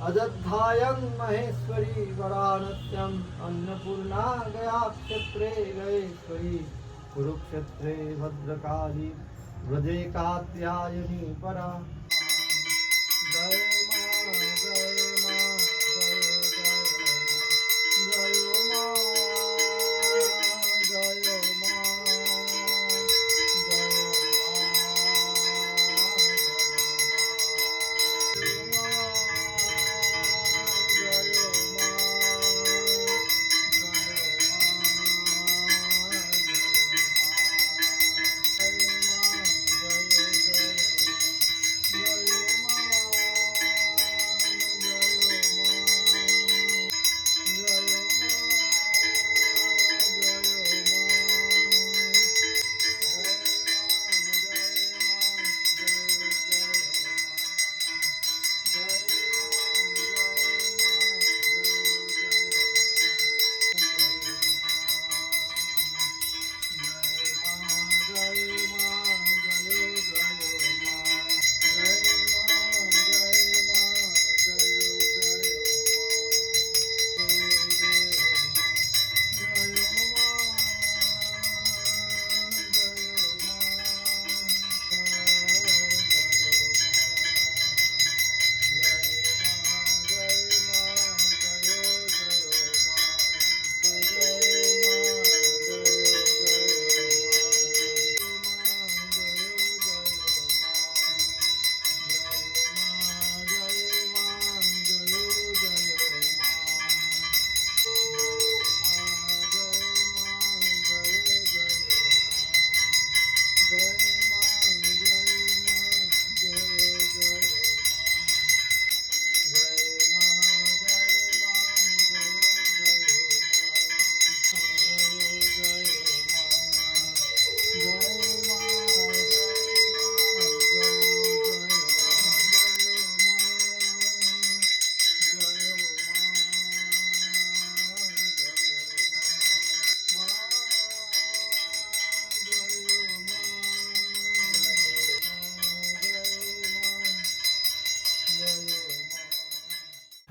स्वायं महेश्वरी वरानस्यम् अन्नपूर्णा गया क्षेत्रे गयेश्वरी। कुरुक्षेत्रे भद्रकाली व्रजे कात्यायनी परा।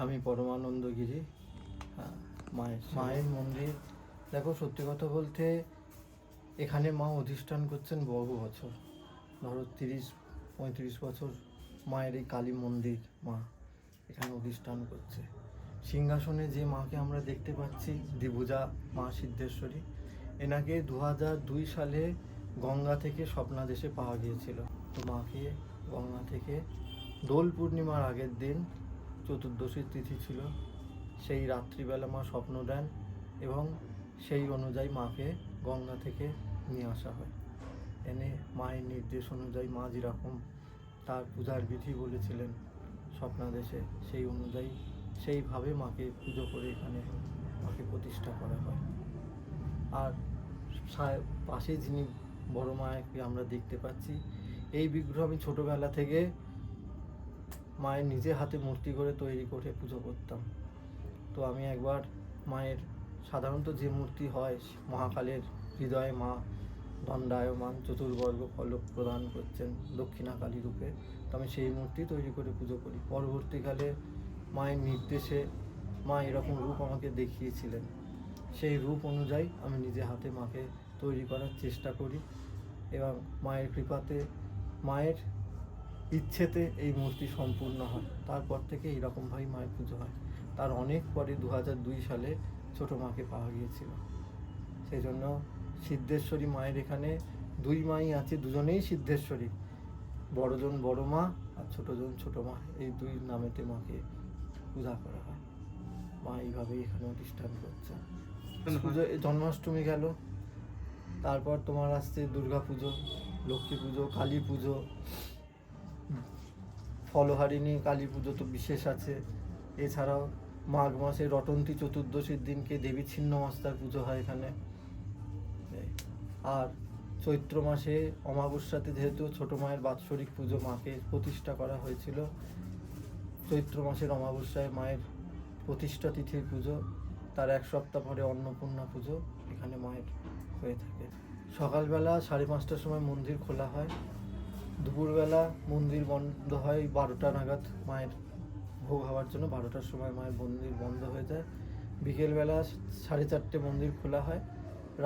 আমি পরমানন্দগিরি হ্যাঁ, মায়ের মায়ের মন্দির। দেখো সত্যি কথা বলতে এখানে মা অধিষ্ঠান করছেন বহু বছর। ধরো তিরিশ পঁয়ত্রিশ বছর মায়ের এই কালী মন্দির মা এখানে অধিষ্ঠান করছে। সিংহাসনে যে মাকে আমরা দেখতে পাচ্ছি দিভুজা মা সিদ্ধেশ্বরী এনাকে দু হাজার দুই সালে গঙ্গা থেকে স্বপ্নাদেশে পাওয়া গিয়েছিল। তো মাকে গঙ্গা থেকে দোল পূর্ণিমার আগের দিন চতুর্দশীর তিথি ছিল। সেই রাত্রিবেলা মা স্বপ্ন দেন এবং সেই অনুযায়ী মাকে গঙ্গা থেকে নিয়ে আসা হয়। এনে মায়ের নির্দেশ অনুযায়ী মা যেরকম তার পূজার বিধি বলেছিলেন স্বপ্নাদেশে, সেই অনুযায়ী সেইভাবে মাকে পুজো করে এখানে মাকে প্রতিষ্ঠা করা হয়। আর পাশে যিনি বড় মাকে আমরা দেখতে পাচ্ছি, এই বিগ্রহ আমি ছোটোবেলা থেকে মায়ের নিজে হাতে মূর্তি করে তৈরি করে পুজো করতাম। তো আমি একবার মায়ের সাধারণত যে মূর্তি হয়, মহাকালের হৃদয়ে মা দণ্ডায়মান, চতুর্বর্গ ফলক প্রদান করছেন দক্ষিণাকালী রূপে, তো আমি সেই মূর্তি তৈরি করে পুজো করি। পরবর্তীকালে মায়ের নির্দেশে মা এরকম রূপ আমাকে দেখিয়েছিলেন। সেই রূপ অনুযায়ী আমি নিজে হাতে মাকে তৈরি করার চেষ্টা করি এবং মায়ের কৃপাতে মায়ের ইচ্ছেতে এই মূর্তি সম্পূর্ণ হয়। তারপর থেকে এইরকমভাবেই মায়ের পুজো হয়। তার অনেক পরে দু দুই সালে ছোটো মাকে পাওয়া গিয়েছিল। সেই জন্য সিদ্ধেশ্বরী মায়ের এখানে দুই মাই আছে দুজনেই সিদ্ধেশ্বরী। বড়জন বড় মা আর ছোটজন ছোট মা। এই দুই নামেতে মাকে পূজা করা হয়। মা এইভাবেই এখানে অধিষ্ঠান করছে। পুজো জন্মাষ্টমী গেল। তারপর তোমার আসছে দুর্গা পুজো লক্ষ্মী পুজো কালী পুজো। ফলহারিণী, কালী পুজো তো বিশেষ আছে। এছাড়াও মাঘ মাসে রটন্তী চতুর্দশীর দিনকে দেবী ছিন্নমস্তার পুজো হয় এখানে। আর চৈত্র মাসে অমাবস্যাতে যেহেতু ছোট মায়ের বাৎসরিক পুজো মাকে প্রতিষ্ঠা করা হয়েছিল, চৈত্র মাসের অমাবস্যায় মায়ের প্রতিষ্ঠা তিথির পুজো, তার এক সপ্তাহ পরে অন্নপূর্ণা পুজো এখানে মায়ের হয়ে থাকে। সকালবেলা সাড়ে পাঁচটার সময় মন্দির খোলা হয়। দুপুরবেলা মন্দির বন্ধ হয় বারোটা নাগাদ মায়ের ভোগ হওয়ার জন্য বারোটার সময় মায়ের মন্দির বন্ধ হয়ে যায়। বিকেলবেলা সাড়ে চারটে মন্দির খোলা হয়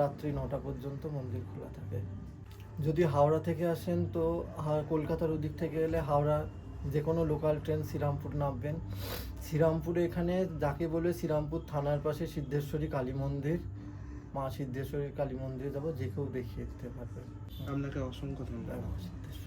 রাত্রি নটা পর্যন্ত মন্দির খোলা থাকে। যদি হাওড়া থেকে আসেন তো কলকাতার ওদিক থেকে এলে হাওড়া যে কোনো লোকাল ট্রেন শ্রীরামপুর নামবেন। শ্রীরামপুরে এখানে যাকে বলে শ্রীরামপুর থানার পাশে সিদ্ধেশ্বরী কালী মন্দির মা সিদ্ধেশ্বরীর কালী মন্দিরে যাব যে কেউ দেখিয়ে দিতে পারবে। আপনাকে অসংখ্য ধন্যবাদ সিদ্ধেশ্বরী।